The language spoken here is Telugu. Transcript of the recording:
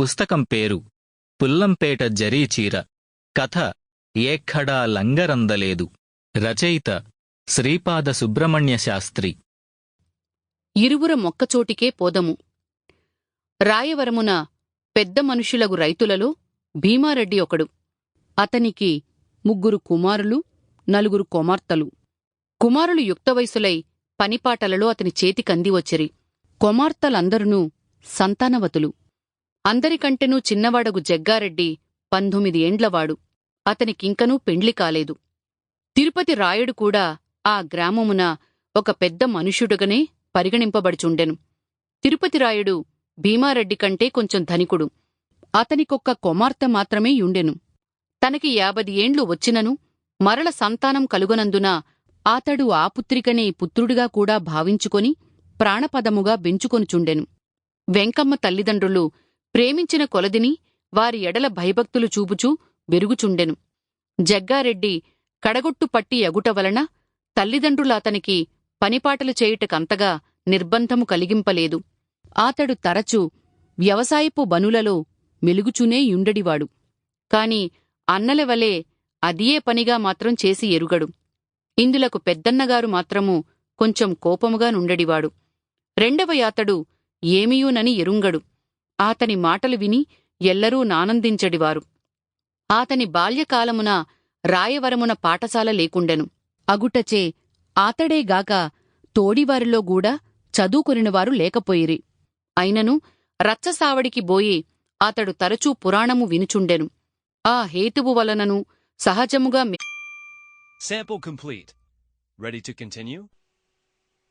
పుస్తకం పేరు పుల్లంపేట జరీచీర కథ ఏక్కడా లంగరందలేదు. రచయిత శ్రీపాద సుబ్రహ్మణ్య శాస్త్రి. ఇరువుర మొక్కచోటికే పోదము. రాయవరమున పెద్ద మనుషులగు రైతులలో భీమారెడ్డి ఒకడు. అతనికి ముగ్గురు కుమారులు నలుగురు కుమార్తెలు. కుమారులు యుక్తవయసులై పనిపాటలలో అతని చేతికంది వచ్చిరి. కుమార్తెలందరునూ సంతానవతులు. అందరికంటెనూ చిన్నవాడగు జగ్గారెడ్డి పంతొమ్మిది ఏండ్లవాడు. అతనికింకనూ పెండ్లి కాలేదు. తిరుపతి రాయుడు కూడా ఆ గ్రామమున ఒక పెద్ద మనుష్యుడుగనే పరిగణింపబడుచుండెను. తిరుపతి రాయుడు భీమారెడ్డి కంటే కొంచెం ధనికుడు. అతనికొక్క కుమార్తె మాత్రమే యుండెను. తనకి యాభది ఏండ్లు వచ్చినను మరల సంతానం కలుగనందున అతడు ఆ పుత్రికనే పుత్రుడిగా కూడా భావించుకొని ప్రాణపదముగా బెంచుకొనుచుండెను. వెంకమ్మ తల్లిదండ్రులు ప్రేమించిన కొలదిని వారి ఎడల భయభక్తులు చూపుచూ వెరుగుచుండెను. జగ్గారెడ్డి కడగొట్టు పట్టి ఎగుట వలన తల్లిదండ్రులు అతనికి పనిపాటలు చేయుటకంతగా నిర్బంధము కలిగింపలేదు. అతడు తరచూ వ్యవసాయపు బనులలో మెలుగుచూనే యుండడివాడు. కాని అన్నలవలే అదియే పనిగా మాత్రం చేసి ఎరుగడు. ఇందులకు పెద్దన్నగారు మాత్రము కొంచెం కోపముగా నుండడివాడు. రెండవ యాతడు ఏమియూనని ఎరుంగడు. ఆతని మాటలు విని ఎల్లరూ నానందించడివారు ఆతని బాల్యకాలమున రాయవరమున పాఠశాల లేకుండెను అగుటచే ఆతడేగాక తోడివారిలో గూడా చదువుకొనినవారు లేకపోయిరి అయినను రచ్చసావడికి బోయి అతడు తరచూ పురాణము వినుచుండెను ఆ హేతువు వలనను సహజముగా Sample complete. Ready to continue?